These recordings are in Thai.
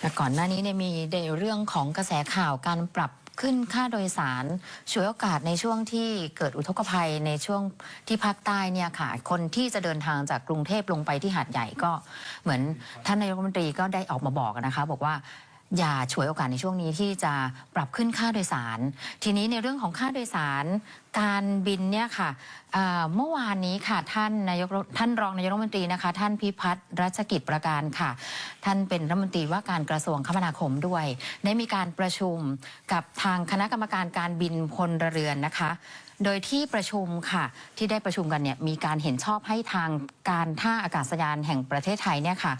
แต่ก่อนหน้านี้เนี่ยมีในเรื่องของกระแสข่าวการปรับขึ้นค่าโดยสารช่วยโอกาสในช่วงที่เกิดอุทกภัยในช่วงที่ภาคใต้เนี่ยค่ะ คนที่จะเดินทางจากกรุงเทพลงไปที่หาดใหญ่ก็เหมือนท่านนายกรัฐมนตรีก็ได้ออกมาบอกนะคะ บอกว่า อย่าฉวยโอกาสในช่วงนี้ที่จะปรับขึ้นค่าโดยสาร ทีนี้ในเรื่องของค่าโดยสาร การบินเนี่ยค่ะเมื่อวานนี้ค่ะท่านนายกท่านรองนายกรัฐมนตรีนะคะ ท่านพิพัฒน์รัชกิจประการค่ะ ท่านเป็นรัฐมนตรีว่าการกระทรวงคมนาคมด้วย ได้มีการประชุมกับทางคณะกรรมการการบินพลเรือนนะคะ โดยที่ประชุมค่ะ ที่ได้ประชุมกันเนี่ยมีการเห็นชอบให้ทางการท่าอากาศยานแห่งประเทศไทยเนี่ยค่ะ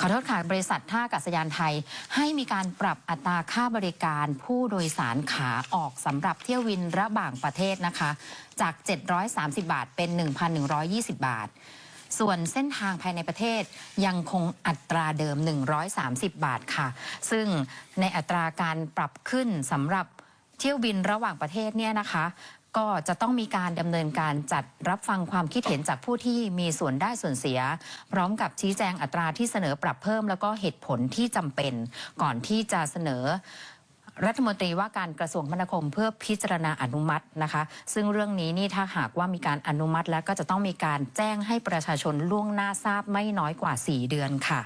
ขอโทษค่ะบริษัทท่าอากาศยานไทย ให้มีการปรับอัตราค่าบริการผู้โดยสารขาออกสำหรับเที่ยววินระหว่างประเทศนะคะ จาก 730 บาทเป็น 1,120 บาท ส่วนเส้นทางภายในประเทศยังคงอัตราเดิม 130 บาทค่ะ ซึ่งในอัตราการปรับขึ้นสำหรับเที่ยวบินระหว่างประเทศเนี่ยนะคะ ก็จะต้องมีการดำเนินการจัดรับฟังความคิดเห็นจากผู้ที่มีส่วนได้ส่วนเสีย พร้อมกับชี้แจงอัตราที่เสนอปรับเพิ่ม แล้วก็เหตุผลที่จำเป็น ก่อนที่จะเสนอ รัฐมนตรีว่าการกระทรวงคมนาคมเพื่อพิจารณาอนุมัตินะคะ ซึ่งเรื่องนี้นี่ถ้าหากว่ามีการอนุมัติแล้วก็จะต้องมีการแจ้งให้ประชาชนล่วงหน้าทราบไม่น้อยกว่า 4 เดือนค่ะ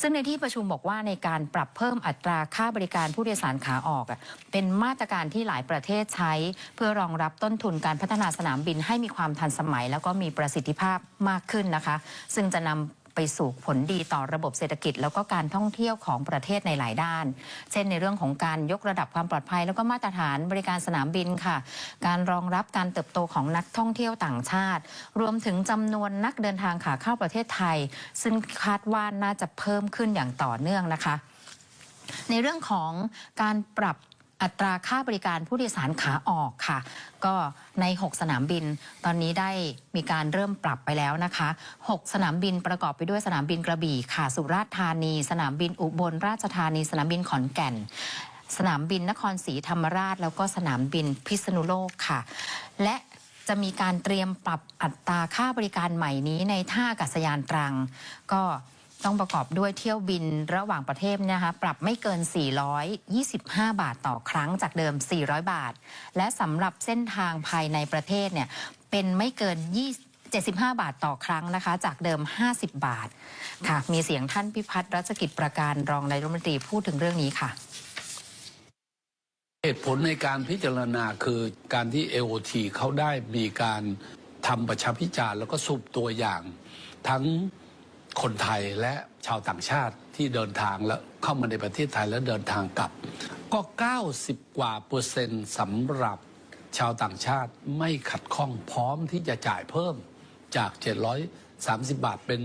ซึ่งในที่ประชุมบอกว่าในการปรับเพิ่มอัตราค่าบริการผู้โดยสารขาออก เป็นมาตรการที่หลายประเทศใช้ เพื่อรองรับต้นทุนการพัฒนาสนามบินให้มีความทันสมัย แล้วก็มีประสิทธิภาพมากขึ้นนะคะ ซึ่งจะนำ ไปสู่ผลดีต่อระบบเศรษฐกิจ แล้วก็การท่องเที่ยวของประเทศในหลายด้าน เช่นในเรื่องของการยกระดับความปลอดภัย แล้วก็มาตรฐานบริการสนามบินค่ะ การรองรับการเติบโตของนักท่องเที่ยวต่างชาติ รวมถึงจำนวนนักเดินทางขาเข้าประเทศไทย ซึ่งคาดว่าน่าจะเพิ่มขึ้นอย่างต่อเนื่องนะคะในเรื่องของการปรับ อัตราค่าบริการผู้โดยสารขาออกค่ะ ก็ใน 6 สนามบิน ตอนนี้ได้มีการเริ่มปรับไปแล้วนะคะ 6 สนามบินประกอบไปด้วยสนามบินกระบี่ค่ะสุราษฎร์ธานี สนามบินอุบลราชธานี สนามบินขอนแก่น สนามบินนครศรีธรรมราช แล้วก็สนามบินพิษณุโลกค่ะ และจะมีการเตรียมปรับอัตราค่าบริการใหม่นี้ในท่าอากาศยานตรัง ก็ ต้องประกอบด้วยเที่ยวบินระหว่างประเทศนะคะปรับไม่เกิน 425 บาทต่อครั้งจากเดิม 400 บาท และสำหรับเส้นทางภายในประเทศเนี่ยเป็นไม่เกิน 20 75 บาทต่อครั้งนะคะ จากเดิม 50 บาทค่ะ มีเสียงท่านพิพัฒน์รัชกิจประการรองนายรัฐมนตรีพูดถึงเรื่องนี้ค่ะ เหตุผลในการพิจารณาคือการที่ AOT เขาได้มีการทำประชาพิจารณ์แล้วก็สุบตัวอย่าง ทั้ง คนไทยและชาวต่างชาติที่เดินทางแล้วเข้ามาในประเทศไทยแล้วเดินทางกลับ ก็ 90 กว่าเปอร์เซ็นต์สำหรับชาวต่างชาติไม่ขัดข้องพร้อมที่จะจ่ายเพิ่มจาก 730 บาทเป็น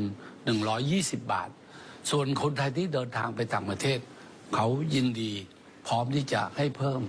1,120 บาท ส่วนคนไทยที่เดินทางไปต่างประเทศ เขายินดีพร้อมที่จะให้เพิ่ม